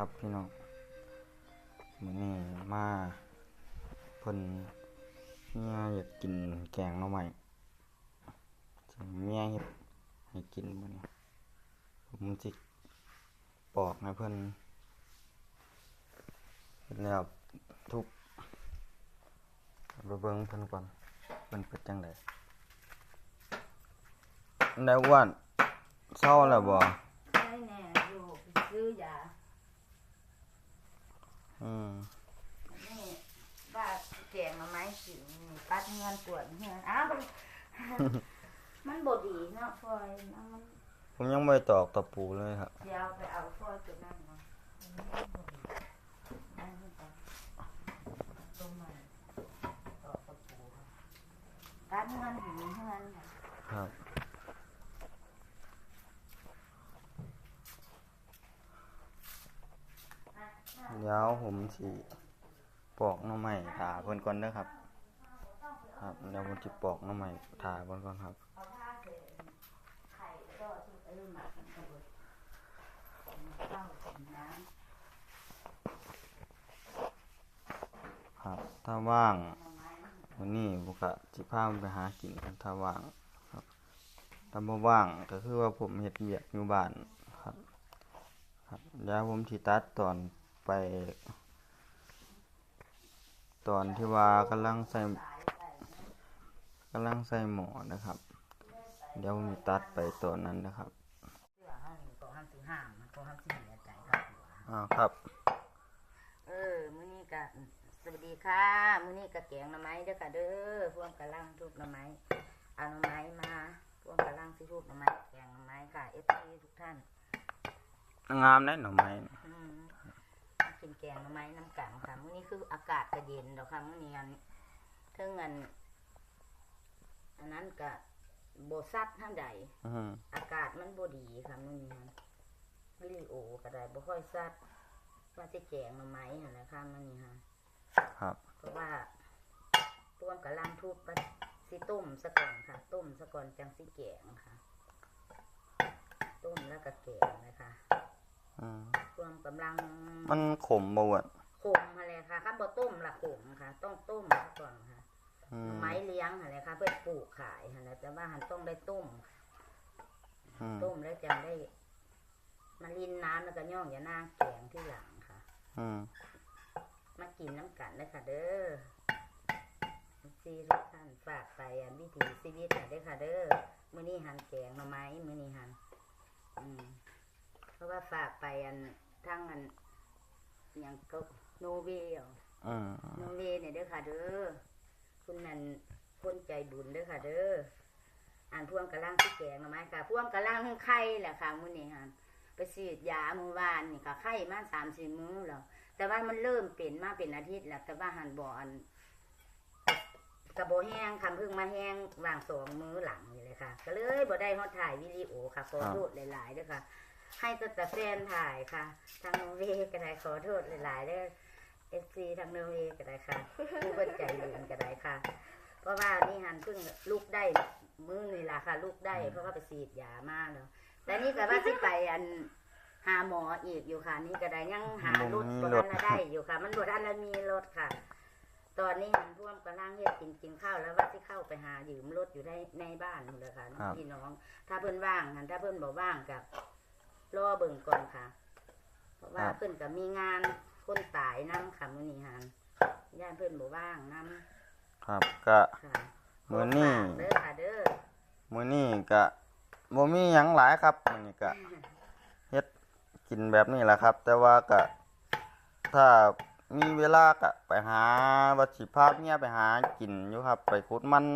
ครับพี่น้องมือนี้มาเพิ่นเมียอยากกินแกงหน่อไม้ซึ่งเมียเฮ็ดให้กินมื้อนี้ผมสิปอกให้เพิ่นเฮ็ดแล้วทุบไปเบิ่งเพิ่นก่อนเพิ่นเป็นจังไดได้อ้วนเศร้าแล้วบ่ได้แน่อยู่ซื้อยา อืมนี่บ้าแกงมาไม้สิวนี่ปัดเงินปวดเงินอ้าวมันมันบดีเนาะฟอยนะมันผมยังไม่ได้ตอกตะปูเลยครับเดี๋ยวไปเอาฟอยตัวนั้นมานั่นนี่ก่อนต้มมันตอกตะปูค่ะปัดเงินหินเงินค่ะครับ เดี๋ยวผมสิปอกหน่อไม้ถาเพิ่นก่อนเด้อครับ ครับเดี๋ยวผมสิปอกหน่อไม้ถาเพิ่นก่อนครับครับ ถ้าว่างวันนี้ผมก็สิพาไปหากินถ้าว่างครับถ้าบ่ว่างก็คือว่าผมเฮ็ดเวียกอยู่บ้านครับ ครับเดี๋ยวผมสิตัดตอน ไป ตอนที่ว่ากำลังใส่กำลังใส่หมอนะครับ เดี๋ยวผมสิตัดไปตอนนั้นนะครับเสื้อห้องตัวห้ามสีห้ามมันตัวห้ามสีเหนือใจครับอ่าครับ เออมื้อนี้ก็สวัสดีค่ะมื้อนี้ก็แกงหน่อไม้เด้อค่ะเด้อพวกกำลังทุบหน่อไม้เอาหน่อไม้มาพวกกำลังสิทุบหน่อไม้แกงหน่อไม้ค่ะ FC ทุกท่านงามได้หน่อไม้อืมมา กินแกงหน่อไม้น้ำกันค่ะมื้อนี้คืออากาศก็เย็นดอกค่ะมื้อนี้อันเทิงอันอันนั้นก็บ่ซัดเท่าใดอืมอากาศมันบ่ดีค่ะมื้อนี้ค่ะวิดีโอก็ได้บ่ค่อยซัดว่าสิแกงหน่อไม้หั่นแหละค่ะมื้อนี้ค่ะครับเพราะว่าต้วมกำลังทุบไปสิต้มซะก่อนค่ะ ต้มซะก่อนจังสิแกงค่ะ ต้มแล้วก็แกงนะคะ อืมต้วมกำลังมันขมบ่อ้วนขมอะไรค่ะข้าบ่ต้มละขมค่ะ ต้องต้มซะก่อนค่ะอืมไม้เลี้ยงอะไรค่ะ เพื่อปลูกขายอะไรแต่ว่าหันต้องได้ต้มอืมต้มแล้วจังได้มาลินน้ำแล้วก็ย่องอย่าหน้าแกงที่หลังค่ะอืมมากินน้ำกันเลยค่ะ เด้อซีทุกท่านฝากไปอันวิถีชีวิตค่ะเด้อค่ะ เด้อมื้อนี้หันแกงหน่อไม้มื้อนี้หัน อืม เพราะว่าฝากไปอันทั้งอันอย่างก็โนเวลอืมโนเวเนี่ยเด้อค่ะ เด้อคุณนั่นคนใจบุญเด้อค่ะ เด้ออ่านพ่วงกระลังที่แกงหน่อไม้ค่ะพ่วงกระลังไข่แหละค่ะมื้อนี้หันไปฉีดยาเมื่อวานนี่ค่ะไข้มาสามสี่มื้อแล้วแต่ว่ามันเริ่มเป็นมาเป็นอาทิตย์แล้วแต่ว่าหันบ่อนกระโบแห้งคำพึ่งมาแห้งวางสองมือหลังนี่เลยค่ะ ก็เลยบ่ได้ฮอดถ่ายวิดีโอค่ะขอโทษหลายๆเด้วยค่ะ ให้แตั้งแต่แฟนถ่ายค่ะ ทางโนเวย์ก็ได้ขอโทษหลายๆเด้อเอฟซีทางโนเวย์ก็ได้ค่ะผู้เปิดใจบุญก็ได้ค่ะ เพราะว่านี่หันเพิ่งลูกได้มือนี่ล่ะค่ะ ลูกได้เพราะว่าไปฉีดยามาแล้วแต่นี่ก็ว่าสิไปอันหาหมออีกอยู่ค่ะ นี่ก็ได้ยังหารถมีบ่รทัถนละได้อยู่ค่ะ มันบ่ทันละมีรถค่ะ ตอนนี้มันพ่วงกำลังเฮ็ดกินกินข้าวแล้วว่าสิเข้าไปหายืมรถอยู่ในในบ้านนู่นเลยค่ะครับ พี่น้อง ถ้าเพิ่นว่างหันถ้าเพิ่นบ่ว่างกับ รอเบิ่งก่อนค่ะ เพราะว่าเพิ่นก็มีงานคนตายนํค่ะมื้อนี้หันย่านเพิ่นบ่ว่างนํครับก็ค่ะมื้อนี้ ขฝากเด้อค่ะเด้อมื้อนี้ก็บ่มีหยังหลายครับมื้อนี้ก็เฮ็ดกินแบบนี้แหละครับ แต่ว่าก็ถ้ามีเวลาก็ไปหาวัดสิพาเมียไปหากินอยู่ครับ ไปขุดมัน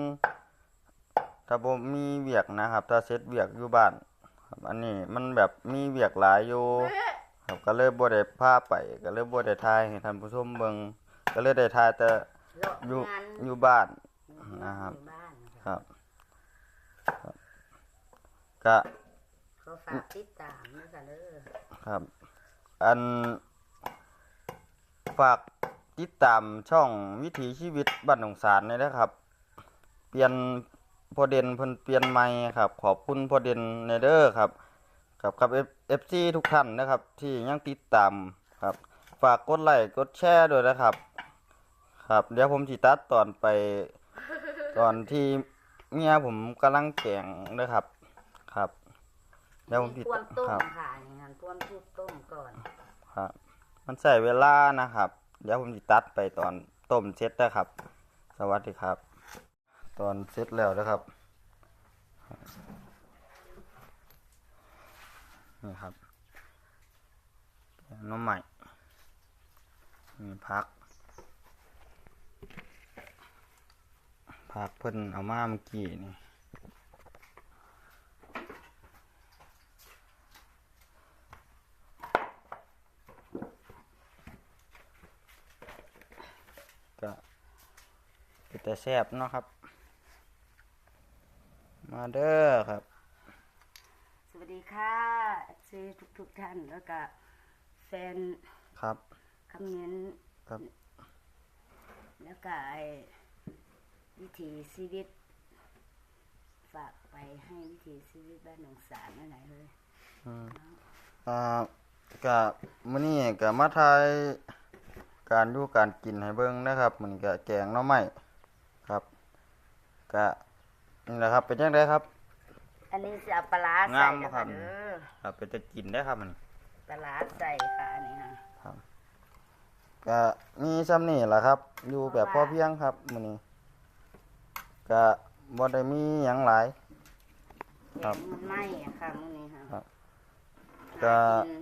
ถ้าบ่มีเวียกนะครับ ถ้าเสร็จเวียกอยู่บ้าน ครับอันนี้มันแบบมีเวียกหลายอยู่ครับก็เลยบ่ได้พาไป ก็เลยบ่ได้ถ่ายให้ท่านผู้ชมเบิ่งก็เลยได้ถ่ายแต่เลาะอยู่อยู่บ้านนะครับครับครับก็ขอฝากติดตามด้วยค่ะเด้อครับ อันฝากติดตามช่องวิถีชีวิตบ้านหนองสารนี่นะครับ เปลี่ยน พอเด่นเพิ่นเปลี่ยนใหม่ครับ ขอบคุณพอเด่นในเด้อครับกับกับ FC ทุกท่านนะครับ ที่ยังติดตามฝากกดไลค์กดแชร์ด้วยนะครับ ครับเดี๋ยวผมสิตัดตอนไปตอนที่เมียผมกำลังแกงนะครับ ครับ เดี๋ยวผมสิท่วมต้มครับค่ะนี่ค่ะท่วมทุบต้มก่อนครับ มันใส่เวลานะครับ เดี๋ยวผมสิตัดไปตอนต้มเสร็จนะครับ สวัสดีครับ ตอนเสร็จแล้วนะครับนี่ครับน้ำใหม่มีพัก พักเพิ่นเอามาเมื่อกี้นี่ก็เป็นแต่แซบเนาะครับ มาเด้อครับ สวัสดีค่ะซีทุกทุกๆท่านแล้วก็แฟนครับคอมเมนต์ครับ แล้วก็ไอ้วิถีชีวิต ฝากไปให้วิถีชีวิตบ้านหนองสารนั่นไหนเลยอืมอ่าก็มื้อนี้ก็มาทายการอยู่การกินให้เบิ่งนะครับมันก็แกงหน่อไม้ครับก็ นี่แหละครับ เป็นจังไดครับ อันนี้จะเอาปลาร้าใส่งามนะครัคะบเด้อครับเป็นจะกินได้ครับมันปลาร้าใส่ค่ะอันนี้ค่ะก็มีซ้ำนี่แหละครับ อยู่แบบพอเพียงครับมื้อนี้ก็บ่ได้มีหยังหลาย ครับเห็นมันไหม้อะค่ะมื้อนี้ค่ะครับหาก็กิน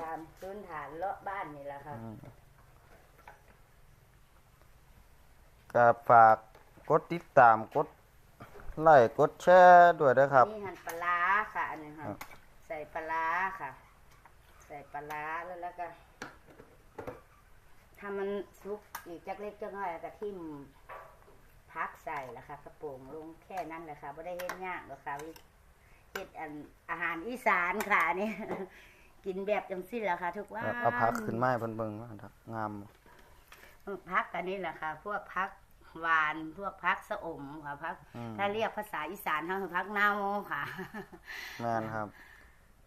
ตามพื้นฐานเลาะบ้านนี่แหละค่ะ ก็ฝาก กดติดตามกดไลค์กดแชร์ด้วยนะครับ นี่หั่นปลาร้าค่ะ อันนี้ค่ะครับ ใส่ปลาร้าค่ะ ใส่ปลาร้าแล้วแล้วก็ถ้ามันสุกอีกจักเล็กจักน้อยแล้วก็ทิ่มพักใส่ละค่ะ กระโปรงลงแค่นั้นแหละค่ะไม่ได้เฮ็ดยากหรอกค่ะวิเฮ็ดอันอาหารอีสานค่ะอันนี่ กินแบบจังสิ้นแหละค่ะ ทุกวันครับเอาพักขึ้นไม้เพิ่นเบิ่งว่าครับงาม พักอันนี้แหละค่ะ พวกพัก หวานพวกพักสะอมค่ะพักอืม ถ้าเรียกภาษาอีสานเขาคือพักเน่าค่ะ แม่นครับ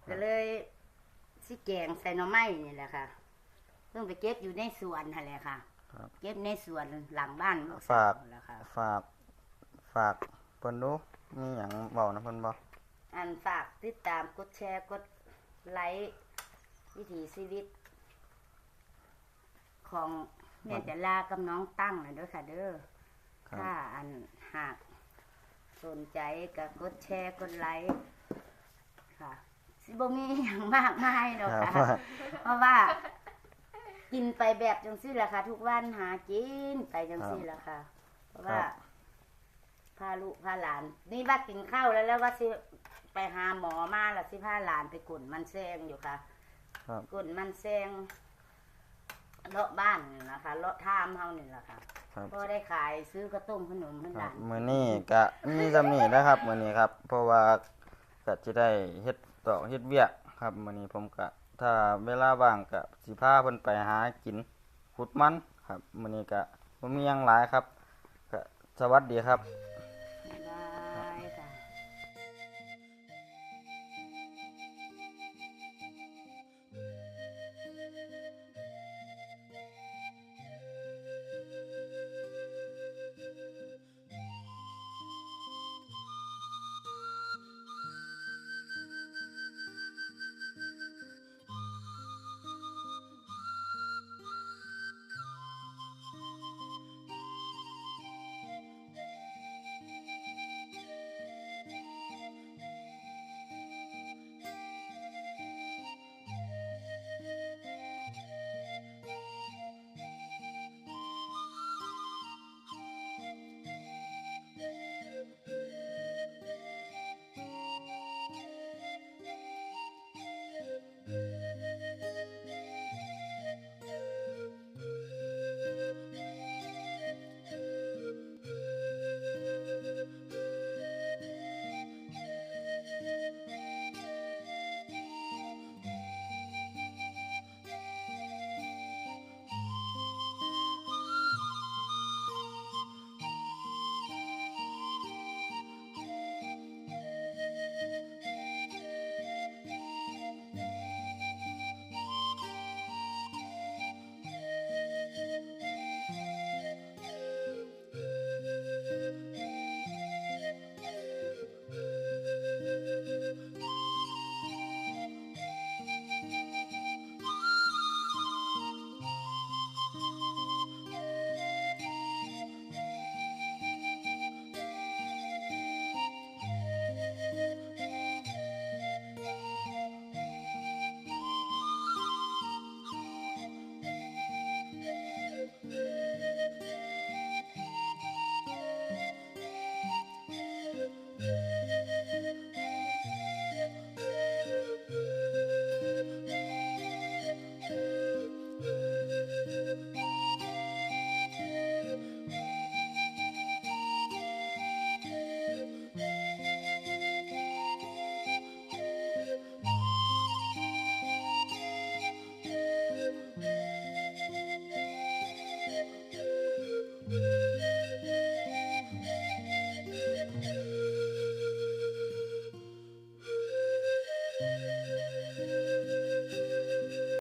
ก็เลยสิแกงใส่หน่อไม้นี่แหละค่ะ เพิ่งไปเก็บอยู่ในสวนนั่นแหละค่ะ ครับเก็บในสวนหลังบ้านลูฝากสวแล้วค่ะ ฝาก ฝากเพิ่นดูมีหยังเว้านะเพิ่นบ่อันฝากติดตามกดแชร์กดไลค์วิถีชีวิต ของแม่แต่ลากับน้องตั้งนะเด้อค่ะ เด้อครับ ถ้าอันหากสนใจก็กดแชร์กดไลค์ค่ะสิบ่มีอย่างมากมายหรอกครับค่ะ เพราะว่า กินไปแบบจังซี่แหละค่ะ ทุกวันหากินไปจังซี่แหละค่ะ เพราะว่าครับพาลูกพาหลาน นี่ว่ากินข้าวแล้วแล้วว่าสิไปหาหมอมาแล้วสิพาหลานไปกุ่นมันแซงอยู่ค่ะครับกุ่นมันแซงเลาะบ้านนี่นะคะเลาะท่ามเฮานี่แหละค่ะ ครับพอได้ขายซื้อกระต้มขนมให้คหรัลาบนมื้อนี้ก็มีซำนี้นะครับมื้อนี้ครับ เพราะว่าก็จะได้เฮ็ดต่อเฮ็ดเวียกครับมื้อนี้ผมก็ถ้าเวลาว่างก็สิพาเพิ่นไปหากินขุดมันครับมื้อนี้ก็บ่มีหยังหลายครับก็สวัสดีครับ